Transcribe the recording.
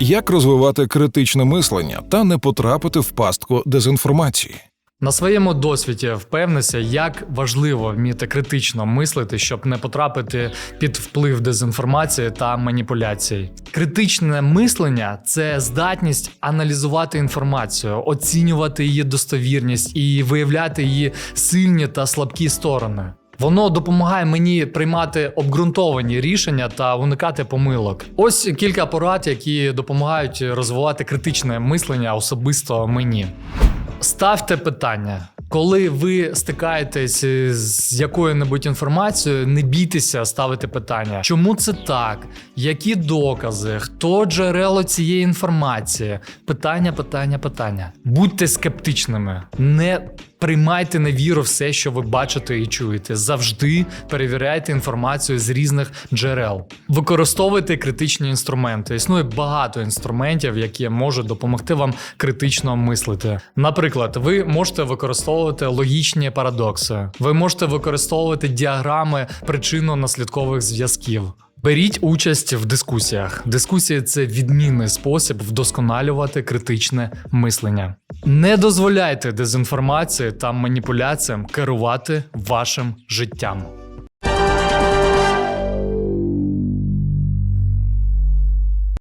Як розвивати критичне мислення та не потрапити в пастку дезінформації? На своєму досвіді впевнився, як важливо вміти критично мислити, щоб не потрапити під вплив дезінформації та маніпуляцій. Критичне мислення це здатність аналізувати інформацію, оцінювати її достовірність і виявляти її сильні та слабкі сторони. Воно допомагає мені приймати обґрунтовані рішення та уникати помилок. Ось кілька порад, які допомагають розвивати критичне мислення особисто мені. Ставте питання. Коли ви стикаєтесь з якою-небудь інформацією, не бійтеся ставити питання, чому це так, які докази, хто джерело цієї інформації? Питання, питання, питання. Будьте скептичними, не приймайте на віру все, що ви бачите і чуєте. Завжди перевіряйте інформацію з різних джерел. Використовуйте критичні інструменти. Існує багато інструментів, які можуть допомогти вам критично мислити. Наприклад, ви можете використовувати логічні парадокси, ви можете використовувати діаграми причинно-наслідкових зв'язків. Беріть участь в дискусіях. Дискусії це відмінний спосіб вдосконалювати критичне мислення. Не дозволяйте дезінформації та маніпуляціям керувати вашим життям.